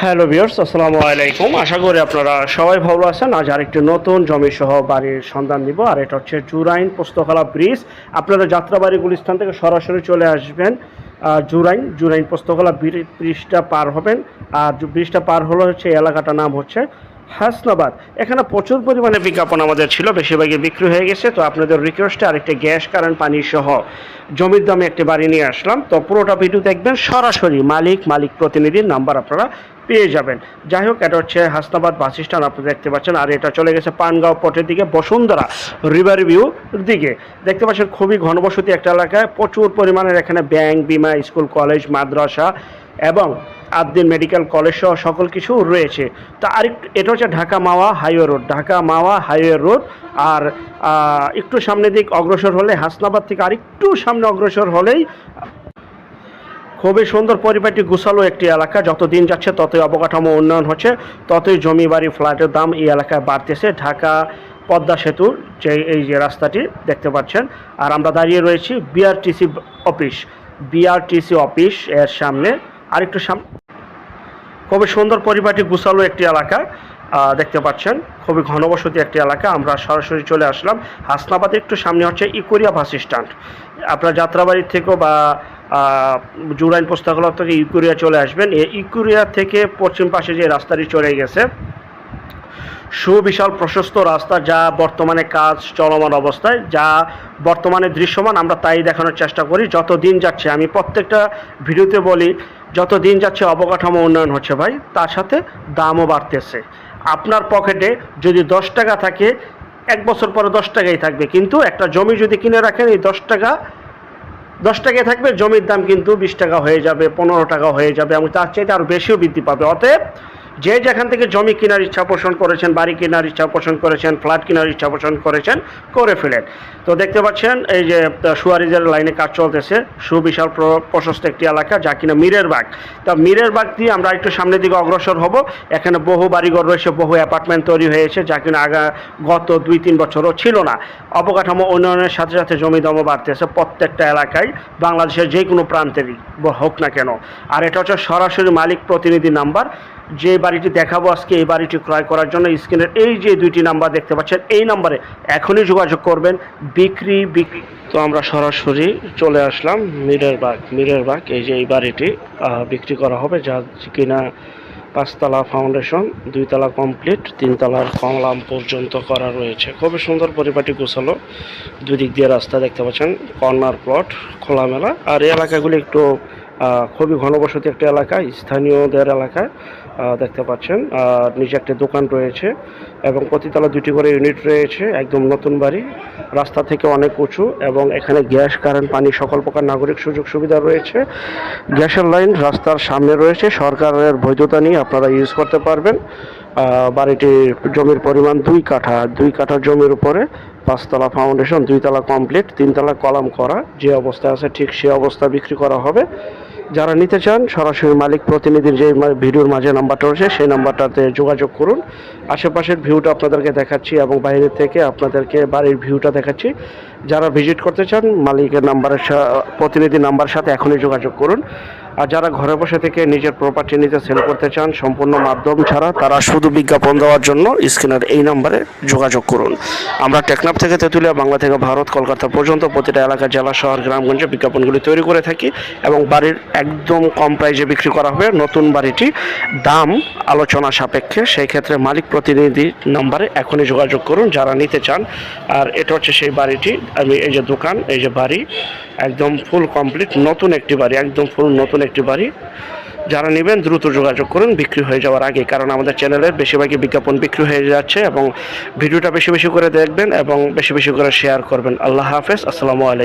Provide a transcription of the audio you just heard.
Hello viewers আসসালামু আলাইকুম আশা করি আপনারা সবাই ভালো আছেন। আজ আরেকটি নতুন জমি সহ বাড়ির সন্ধান দিব আর এটা হচ্ছে জুরাইন পোস্তকলা ব্রিজ। আপনারা যাত্রাবাড়ি গুলিস্থান থেকে সরাসরি চলে আসবেন। জুরাইন জুরাইন পোস্তকলা ব্রিজটা পার হবেন। আর ব্রিজটা পার হলে হচ্ছে এলাকাটার নাম হচ্ছে হাসনাবাদ। এখানে প্রচুর পরিমাণে বিজ্ঞাপন আমাদের ছিল, বেশিরভাগই বিক্রি হয়ে গেছে। তো আপনাদের রিকোয়েস্টে আরেকটি গ্যাস কারেন্ট পানি সহ জমির দামে একটি বাড়ি নিয়ে আসলাম। তো পুরোটা ভিডিও দেখবেন, সরাসরি মালিক মালিক প্রতিনিধির নাম্বার আপনারা পেয়ে যাবেন। যাই হোক, এটা হচ্ছে হাসনাবাদ বাস স্ট্যান্ড আপনারা দেখতে পাচ্ছেন। আর এটা চলে গেছে পানগাঁও পটের দিকে, বসুন্ধরা রিভার ভিউ দিকে। দেখতে পাচ্ছেন, খুবই ঘনবসতি একটা এলাকায় প্রচুর পরিমাণের এখানে ব্যাংক বিমা, স্কুল কলেজ মাদ্রাসা এবং আদ্দিন মেডিকেল কলেজ সহ সকল কিছু রয়েছে। তা আরেকটু, এটা হচ্ছে Dhaka Mawa highway road. Dhaka Mawa highway road. আর একটু সামনে দিক অগ্রসর হলে হাসনাবাদ থেকে আরেকটু সামনে অগ্রসর হলেই খুবই সুন্দর পরিপাটি গুছালো একটি এলাকা। যত দিন যাচ্ছে ততই অবকাঠামো উন্নয়ন হচ্ছে, ততই জমি বাড়ি ফ্ল্যাটের দাম এই এলাকায় বাড়তেছে। ঢাকা পদ্মা সেতুর যে, এই যে রাস্তাটি দেখতে পাচ্ছেন। আর আমরা দাঁড়িয়ে রয়েছি বিআরটিসি অফিস। বিআরটিসি অফিস এর সামনে। আরেকটু সামনে খুবই সুন্দর পরিপাটি গুছালো একটি এলাকা দেখতে পাচ্ছেন। খুবই ঘনবসতি একটি এলাকা। আমরা সরাসরি চলে আসলাম। হাসনাবাদ একটু সামনে হচ্ছে ইকোরিয়া বাস স্ট্যান্ড। আপনার যাত্রাবাড়ির থেকেও বা জুরাইন পোস্তাগুলো থেকে ইকুরিয়া চলে আসবেন। এই ইকোরিয়া থেকে পশ্চিম পাশে যে রাস্তাটি চলে গেছে সুবিশাল প্রশস্ত রাস্তা যা বর্তমানে কাজ চলমান অবস্থায়, যা বর্তমানে দৃশ্যমান, আমরা তাই দেখানোর চেষ্টা করি। যত দিন যাচ্ছে, আমি প্রত্যেকটা ভিডিওতে বলি, যত দিন যাচ্ছে অবকাঠামো উন্নয়ন হচ্ছে ভাই, তার সাথে দামও বাড়তেছে। আপনার পকেটে যদি দশ টাকা থাকে, এক বছর পরে দশ টাকাই থাকবে, কিন্তু একটা জমি যদি কিনে রাখেন, এই দশ টাকা, দশ টাকায় থাকবে, জমির দাম কিন্তু বিশ টাকা হয়ে যাবে, পনেরো টাকা হয়ে যাবে, এবং তার চাইতে আরও বেশিও বৃদ্ধি পাবে। অতএব যে যেখান থেকে জমি কেনার ইচ্ছা পোষণ করেছেন, বাড়ি কেনার ইচ্ছা পোষণ করেছেন, ফ্ল্যাট কেনার ইচ্ছা পোষণ করেছেন, করে ফেলেন। তো দেখতে পাচ্ছেন, এই যে সুয়ারিজের লাইনে কাজ চলতেছে। সুবিশাল প্র- প্রশস্ত একটি এলাকা যা কিনা মীরের বাগ। তা মীরের বাগ দিয়ে আমরা একটু সামনের দিকে অগ্রসর হব। এখানে বহু বাড়িঘর রয়েছে, বহু অ্যাপার্টমেন্ট তৈরি হয়েছে যা কিনা আগা, গত দুই তিন বছরও ছিল না। অবকাঠামো উন্নয়নের সাথে সাথে জমি দামও বাড়তেছে প্রত্যেকটা এলাকায়, বাংলাদেশের যে কোনো প্রান্তেরই হোক না কেন। আর এটা হচ্ছে সরাসরি মালিক প্রতিনিধি নাম্বার। যে বাড়িটি দেখাবো আজকে এই বাড়িটি ক্রয় করার জন্য স্ক্রিনের এই যে দুইটি নাম্বার দেখতে পাচ্ছেন, এই নাম্বারে এখনই যোগাযোগ করবেন। বিক্রি বিক্রি। তো আমরা সরাসরি চলে আসলাম মিরের বাগ মিরের বাগ, এই যে এই বাড়িটি বিক্রি করা হবে যা কিনা পাঁচতলা ফাউন্ডেশন, দুইতলা কমপ্লিট, তিনতলার কমলাম পর্যন্ত করা রয়েছে। খুবই সুন্দর পরিপাটি গোছালো দুই দিক দিয়ে রাস্তা দেখতে পাচ্ছেন, কর্নার প্লট, খোলামেলা। আর এই এলাকাগুলি একটু খুবই ঘনবসতি একটা এলাকা স্থানীয়দের এলাকায় দেখতে পাচ্ছেন। আর নিচে একটা দোকান রয়েছে এবং প্রতিতলা দুটি করে ইউনিট রয়েছে একদম নতুন বাড়ি। রাস্তা থেকে অনেক উঁচু এবং এখানে গ্যাস কারেন্ট পানি সকল প্রকার নাগরিক সুযোগ সুবিধা রয়েছে। গ্যাসের লাইন রাস্তার সামনে রয়েছে সরকারের বৈধতা নিয়ে আপনারা ইউজ করতে পারবেন। আহ, বাড়িটির জমির পরিমাণ দুই কাঠা দুই কাঠা জমির উপরে পাঁচতলা ফাউন্ডেশন দুইতলা কমপ্লিট তিনতলা কলাম করা যে অবস্থা আছে ঠিক সে অবস্থা বিক্রি করা হবে। যারা নিতে চান, সরাসরি মালিক প্রতিনিধির যে ভিডিওর মাঝে নাম্বারটা রয়েছে, সেই নাম্বারটাতে যোগাযোগ করুন। আশেপাশের ভিউটা আপনাদেরকে দেখাচ্ছি এবং বাইরে থেকে আপনাদেরকে বাড়ির ভিউটা দেখাচ্ছি। যারা ভিজিট করতে চান, মালিকের নাম্বারের প্রতিনিধি নাম্বারের সাথে এখনই যোগাযোগ করুন। আর যারা ঘরে বসে থেকে নিজের প্রপার্টি নিজে সেল করতে চান, সম্পূর্ণ মাধ্যম ছাড়া তারা শুধু বিজ্ঞাপন দেওয়ার জন্য স্ক্রিনের এই নম্বরে যোগাযোগ করুন। আমরা টেকনাফ থেকে তেঁতুলিয়া, বাংলা থেকে ভারত, কলকাতা পর্যন্ত প্রতিটা এলাকা, জেলা, শহর, গ্রামগঞ্জে বিজ্ঞাপনগুলি তৈরি করে থাকি এবং বাড়ির একদম কম প্রাইজে বিক্রি করা হবে। নতুন বাড়িটি দাম আলোচনা সাপেক্ষে, সেই ক্ষেত্রে মালিক প্রতিনিধি নম্বরে এখনই যোগাযোগ করুন যারা নিতে চান। আর এটা হচ্ছে সেই বাড়িটি। আমি এই যে দোকান, এই যে বাড়ি, একদম ফুল কমপ্লিট নতুন একটি বাড়ি, একদম ফুল নতুন একটি বাড়ি। যারা নেবেন, দ্রুত যোগাযোগ করুন, বিক্রি হয়ে যাওয়ার আগে, কারণ আমাদের চ্যানেলের বেশিরভাগই বিজ্ঞাপন বিক্রি হয়ে যাচ্ছে এবং ভিডিওটা বেশি বেশি করে দেখবেন এবং বেশি বেশি করে শেয়ার করবেন। আল্লাহ হাফেজ, আসসালামু আলাইকুম।